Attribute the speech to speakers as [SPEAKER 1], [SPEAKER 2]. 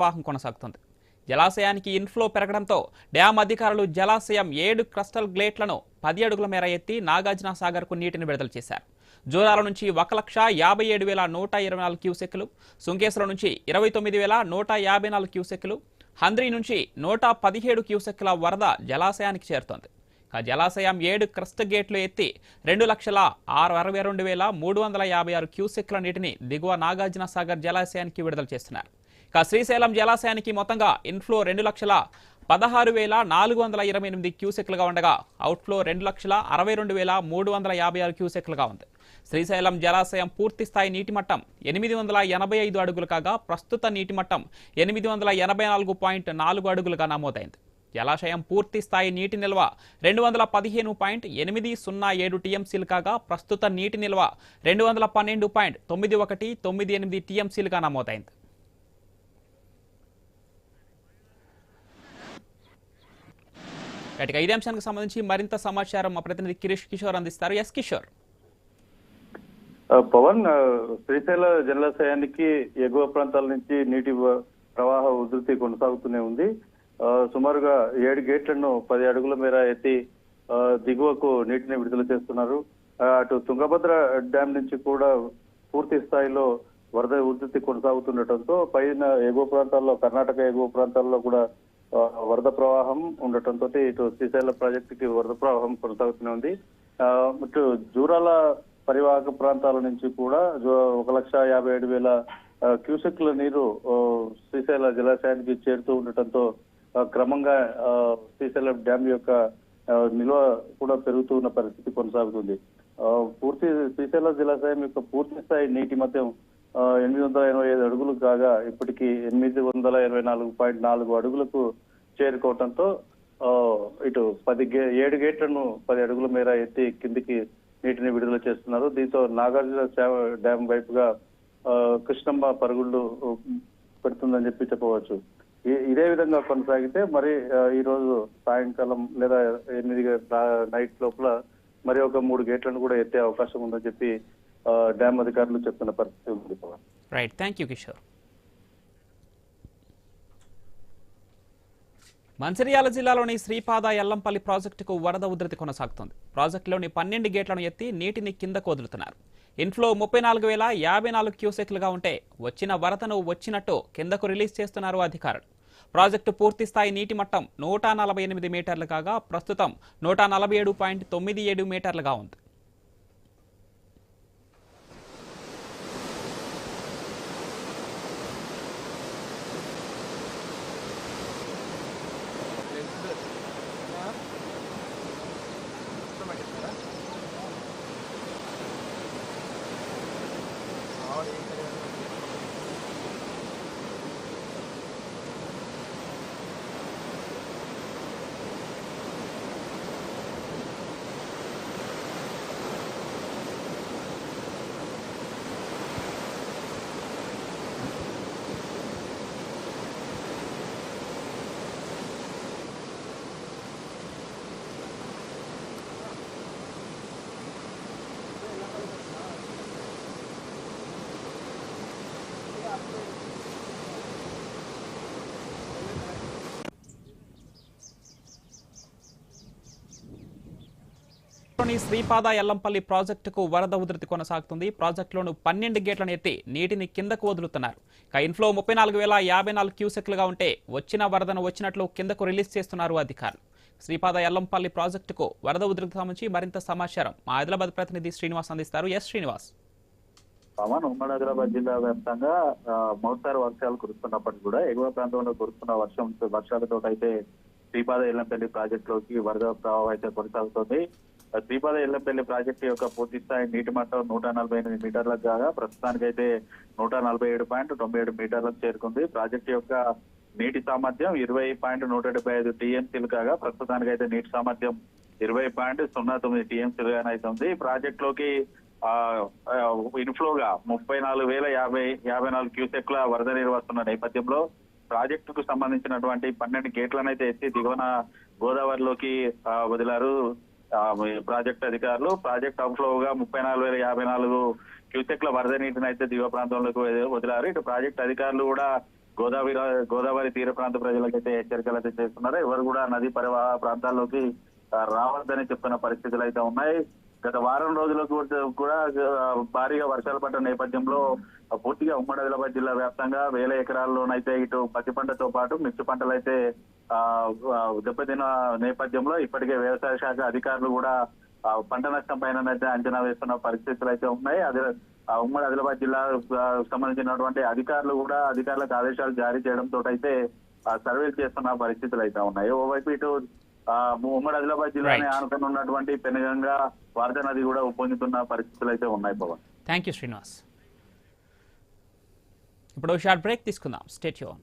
[SPEAKER 1] ప్రవాహం కొనసాగుతుంది. జలాశయానికి ఇన్ఫ్లో పెరగడంతో డ్యాం అధికారులు జలాశయం ఏడు క్రస్టల్ గ్లేట్లను పది అడుగుల మేర ఎత్తి నాగార్జున సాగర్కు నీటిని విడుదల చేశారు. జోరాల నుంచి ఒక లక్ష యాభై ఏడు వేల నూట ఇరవై నాలుగు క్యూసెక్లు సుంకేశ్వరం నుంచి ఇరవై తొమ్మిది వేల నూట యాభై నాలుగు క్యూసెక్లు హంద్రి నుంచి నూట పదిహేడు క్యూసెక్ల వరద జలాశయానికి చేరుతోంది. ఆ జలాశయం ఏడు క్రస్ట్ గేట్లు ఎత్తి రెండు లక్షల ఆరు అరవై రెండు వేల మూడు వందల యాభై ఆరు క్యూసెక్ల నీటిని దిగువ నాగార్జున సాగర్ జలాశయానికి విడుదల చేస్తున్నారు. ఇక శ్రీశైలం జలాశయానికి మొత్తంగా ఇన్ఫ్లో రెండు లక్షల పదహారు వేల నాలుగు వందల ఇరవై ఎనిమిది క్యూసెక్లుగా ఉండగా అవుట్ఫ్లో రెండు లక్షల అరవై రెండు వేల మూడు వందల యాభై ఆరు క్యూసెక్లుగా ఉంది. శ్రీశైలం జలాశయం పూర్తి స్థాయి నీటి మట్టం ఎనిమిది వందల ఎనభై ఐదు అడుగులు కాగా ప్రస్తుత నీటి మట్టం ఎనిమిది వందల ఎనభై నాలుగు పాయింట్ నాలుగు అడుగులుగా నమోదైంది. జలాశయం పూర్తి స్థాయి నీటి నిల్వ రెండు వందల పదిహేను పాయింట్ ఎనిమిది సున్నా ఏడు టీఎంసీలు కాగా ప్రస్తుత నీటి నిల్వ రెండు వందల పన్నెండు పాయింట్ తొమ్మిది ఒకటి తొమ్మిది ఎనిమిది టీఎంసీలుగా నమోదైంది. రైట్, ఇదే అంశానికి సంబంధించి మరింత సమాచారం మా ప్రతినిధి కిరీష్ కిషోర్ అందిస్తారు. ఎస్ కిషోర్.
[SPEAKER 2] పవన్ శ్రీశైల జలాశయానికి ఎగువ ప్రాంతాల నుంచి నీటి ప్రవాహ ఉధృతి కొనసాగుతూనే ఉంది. సుమారుగా ఏడు గేట్లను పది అడుగుల మేర ఎత్తి దిగువకు నీటిని విడుదల చేస్తున్నారు. అటు తుంగభద్ర డ్యాం నుంచి కూడా పూర్తి స్థాయిలో వరద ఉధృతి కొనసాగుతుండటంతో పైన ఎగువ ప్రాంతాల్లో కర్ణాటక ఎగువ ప్రాంతాల్లో కూడా వరద ప్రవాహం ఉండటంతో ఇటు శ్రీశైలం ప్రాజెక్టుకి వరద ప్రవాహం కొనసాగుతూనే ఉంది. ఇటు జూరాల పరివాహక ప్రాంతాల నుంచి కూడా ఒక లక్ష యాభై ఏడు వేల క్యూసెక్ల నీరు శ్రీశైల జలాశయానికి చేరుతూ ఉండటంతో క్రమంగా ఆ, శ్రీశైలం డ్యామ్ యొక్క నిల్వ కూడా పెరుగుతూ ఉన్న పరిస్థితి కొనసాగుతుంది. పూర్తి శ్రీశైల జలాశయం యొక్క పూర్తి స్థాయి నీటి మధ్యం ఎనిమిది వందల ఎనభై ఐదు అడుగులు కాగా ఇప్పటికి ఎనిమిది వందల ఇరవై నాలుగు పాయింట్ నాలుగు అడుగులకు చేరుకోవడంతో ఇటు పది గే ఏడు గేట్లను పది అడుగుల మేర ఎత్తి కిందికి నీటిని విడుదల చేస్తున్నారు. దీంతో నాగార్జున సేవ డ్యాం వైపుగా కృష్ణమ్మ పరుగుళ్ళు పెడుతుందని చెప్పి చెప్పవచ్చు. ఇదే విధంగా కొనసాగితే మరి ఈ రోజు సాయంకాలం లేదా ఎనిమిది నైట్ లోపల మరి ఒక మూడు గేట్లను కూడా ఎత్తే అవకాశం ఉందని చెప్పి డ్యామ్ అధికారులు చెప్తున్న పరిస్థితి ఉంది Pavan.
[SPEAKER 1] Right thank you Kishore Mancherial జిల్లాలోని శ్రీపాద ఎల్లంపల్లి ప్రాజెక్టుకు వరద ఉధృతి కొనసాగుతోంది. ప్రాజెక్టులోని పన్నెండు గేట్లను ఎత్తి నీటిని కిందకు వదులుతున్నారు ఇన్ఫ్లో ముప్పై నాలుగు వేల యాభై నాలుగు క్యూసెక్లుగా ఉంటే వచ్చిన వరదను వచ్చినట్టు కిందకు రిలీజ్ చేస్తున్నారు అధికారులు. ప్రాజెక్టు పూర్తి స్థాయి నీటి మట్టం నూట నలభై ఎనిమిది మీటర్లు కాగా ప్రస్తుతం నూట నలభై ఏడు పాయింట్ తొమ్మిది ఏడు మీటర్లుగా ఉంది. లోని శ్రీపాద ఎల్లంపల్లి ప్రాజెక్టుకు వరద ఉధృతి కొనసాగుతుంది. ప్రాజెక్టులోని పన్నెండు గేట్లను ఎత్తి నీటిని కిందకు వదులుతున్నారు. ఇక ఇన్ఫ్లో ముప్పై నాలుగు వేల యాభై నాలుగు క్యూసెక్లుగా ఉంటే వచ్చిన వరదను వచ్చినట్లు కిందకు రిలీజ్ చేస్తున్నారు అధికారులు. శ్రీపాద ఎల్లంపల్లి ప్రాజెక్టుకు వరద ఉధృతి సంబంధించి మరింత సమాచారం మా ఆదిలాబాద్ ప్రతినిధి శ్రీనివాస్ అందిస్తారు. ఎస్ శ్రీనివాస్.
[SPEAKER 3] పవన్ ఉమ్మడి హైదరాబాద్ జిల్లా వ్యాప్తంగా మోస్తారు వర్షాలు కురుస్తున్నప్పటికీ కూడా ఎగువ ప్రాంతంలో కురుస్తున్న వర్షం వర్షాలతో అయితే శ్రీపాద ఎల్లంపల్లి ప్రాజెక్టులోకి వరద ప్రవాహం అయితే కొనసాగుతోంది. ఆ, ఎల్లంపల్లి ప్రాజెక్టు యొక్క పూర్తి స్థాయి నీటి మట్టం నూట నలభై ఎనిమిది మీటర్లకు కాగా ప్రస్తుతానికి అయితే నూట నలభై ఏడు పాయింట్ తొంభై ఏడు మీటర్లకు చేరుకుంది. ప్రాజెక్టు యొక్క నీటి సామర్థ్యం ఇరవై పాయింట్ నూట డెబ్బై ఐదు టీఎంసీలు కాగా ప్రస్తుతానికి అయితే నీటి సామర్థ్యం ఇరవై పాయింట్ సున్నా తొమ్మిది టీఎంసీలు అయితే ఉంది ఈ ప్రాజెక్టులోకి ఆ ఇన్ఫ్లోగా ముప్పై నాలుగు వేల యాభై యాభై నాలుగు క్యూసెక్ల వరద నీరు వస్తున్న నేపథ్యంలో ప్రాజెక్టుకు సంబంధించినటువంటి పన్నెండు గేట్లను అయితే ఎత్తి దిగువన గోదావరిలోకి వదిలారు. ప్రాజెక్ట్ అధికారులు ప్రాజెక్ట్ అవుట్ఫ్లోగా ముప్పై నాలుగు వేల యాభై నాలుగు క్యూసెక్ల వరద నీటిని అయితే దివ ప్రాంతంలోకి వదిలారు. ఇటు ప్రాజెక్ట్ అధికారులు కూడా గోదావరి గోదావరి తీర ప్రాంత ప్రజలకైతే హెచ్చరికలు అయితే చేస్తున్నారు. ఎవరు కూడా నదీ పరివాహ ప్రాంతాల్లోకి రావద్దని చెప్తున్న పరిస్థితులు అయితే ఉన్నాయి. గత వారం రోజుల కూడా భారీగా వర్షాలు పడ్డ నేపథ్యంలో పూర్తిగా ఉమ్మడి ఆదిలాబాద్ జిల్లా వ్యాప్తంగా వేల ఎకరాల్లోనైతే ఇటు పత్తి పంటతో పాటు మిర్చి పంటలైతే ఆ, దెబ్బతిన్న నేపథ్యంలో ఇప్పటికే వ్యవసాయ శాఖ అధికారులు కూడా పంట నష్టం పైన అంచనా వేస్తున్న పరిస్థితులు అయితే ఉన్నాయి. అదే ఆ ఉమ్మడి ఆదిలాబాద్ జిల్లా సంబంధించినటువంటి అధికారులు కూడా అధికారులకు ఆదేశాలు జారీ చేయడంతో అయితే ఆ, సర్వేలు చేస్తున్న పరిస్థితులు అయితే ఉన్నాయి. ఓవైపు ఇటు ఉమ్మడి ఆదిలాబాద్ జిల్లాని. ఆనుకుని ఉన్నటువంటి పెనుగంగా వరద నది కూడా ఉప్పొందుతున్న పరిస్థితులు అయితే ఉన్నాయి పవన్
[SPEAKER 1] థ్యాంక్ యూ శ్రీనివాస్ ఇప్పుడు షార్ట్ బ్రేక్ తీసుకుందాం. స్టేట్ యూన్